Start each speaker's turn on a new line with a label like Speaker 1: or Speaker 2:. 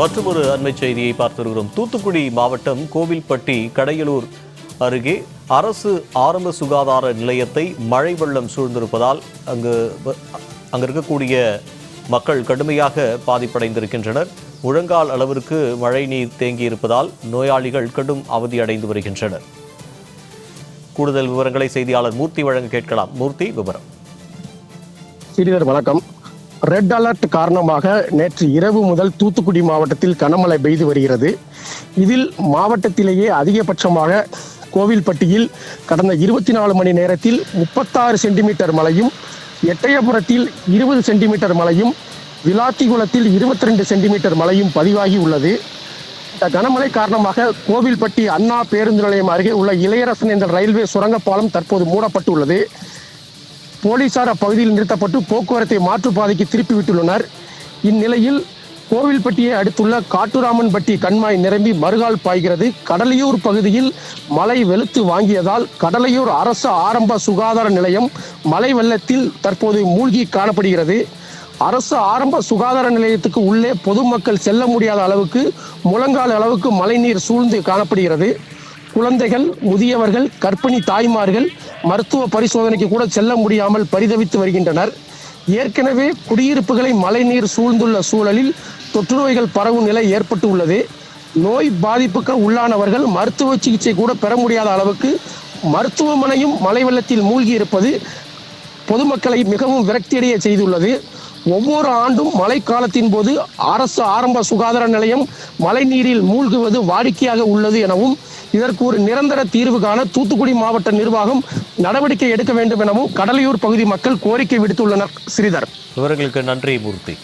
Speaker 1: மற்றொரு அண்மை செய்தியை பார்த்து வருகிறோம். தூத்துக்குடி மாவட்டம் கோவில்பட்டி கடையலூர் அருகே அரசு ஆரம்ப சுகாதார நிலையத்தை மழை வெள்ளம் சூழ்ந்திருப்பதால் அங்கு அங்கு இருக்கக்கூடிய மக்கள் கடுமையாக பாதிப்படைந்திருக்கின்றனர். முழங்கால் அளவிற்கு மழை நீர் தேங்கியிருப்பதால் நோயாளிகள் கடும் அவதி அடைந்து வருகின்றனர். கூடுதல் விவரங்களை செய்தியாளர் மூர்த்தி வழங்க கேட்கலாம். மூர்த்தி விவரம்.
Speaker 2: சிறிதர் வணக்கம். ரெட் அலர்ட் காரணமாக நேற்று இரவு முதல் தூத்துக்குடி மாவட்டத்தில் கனமழை பெய்து வருகிறது. இதில் மாவட்டத்திலேயே அதிகபட்சமாக கோவில்பட்டியில் கடந்த இருபத்தி நாலு மணி நேரத்தில் முப்பத்தாறு சென்டிமீட்டர் மழையும் எட்டயபுரத்தில் இருபது சென்டிமீட்டர் மழையும் விளாத்திகுளத்தில் இருபத்தி ரெண்டு சென்டிமீட்டர் மழையும் பதிவாகி உள்ளது. இந்த கனமழை காரணமாக கோவில்பட்டி அண்ணா பேருந்து நிலையம் அருகே உள்ள இளையரசன் என்ற ரயில்வே சுரங்கப்பாலம் தற்போது மூடப்பட்டுள்ளது. போலீசார் அப்பகுதியில் நிறுத்தப்பட்டு போக்குவரத்தை மாற்றுப்பாதைக்கு திருப்பி விட்டுள்ளனர். இந்நிலையில் கோவில்பட்டியை அடுத்துள்ள காட்டுராமன்பட்டி கண்மாய் நிரம்பி மறுகால் பாய்கிறது. கடலையூர் பகுதியில் மழை வெளுத்து வாங்கியதால் கடலையூர் அரசு ஆரம்ப சுகாதார நிலையம் மழை வெள்ளத்தில் தற்போது மூழ்கி காணப்படுகிறது. அரசு ஆரம்ப சுகாதார நிலையத்துக்கு உள்ளே பொதுமக்கள் செல்ல முடியாத அளவுக்கு முழங்கால் அளவுக்கு மழைநீர் சூழ்ந்து காணப்படுகிறது. குழந்தைகள் முதியவர்கள் கர்ப்பிணி தாய்மார்கள் மருத்துவ பரிசோதனைக்கு கூட செல்ல முடியாமல் பரிதவித்து வருகின்றனர். ஏற்கனவே குடியிருப்புகளை மழைநீர் சூழ்ந்துள்ள சூழலில் தொற்று நோய்கள் பரவும் நிலை ஏற்பட்டு உள்ளது நோய் பாதிப்புக்கு உள்ளானவர்கள் மருத்துவ சிகிச்சை கூட பெற முடியாத அளவுக்கு மருத்துவமனையும் மழை வெள்ளத்தில் மூழ்கி இருப்பது பொதுமக்களை மிகவும் விரக்தியடைய செய்துள்ளது. ஒவ்வொரு ஆண்டும் மழைக்காலத்தின் போது அரசு ஆரம்ப சுகாதார நிலையம் மழைநீரில் மூழ்குவது வாடிக்கையாக உள்ளது எனவும் இதற்கு ஒரு நிரந்தர தீர்வு காண தூத்துக்குடி மாவட்ட நிர்வாகம் நடவடிக்கை எடுக்க வேண்டும் எனவும் கடலையூர் பகுதி மக்கள் கோரிக்கை விடுத்துள்ளனர். ஸ்ரீதர்.
Speaker 1: விவரங்களுக்கு நன்றி மூர்த்தி.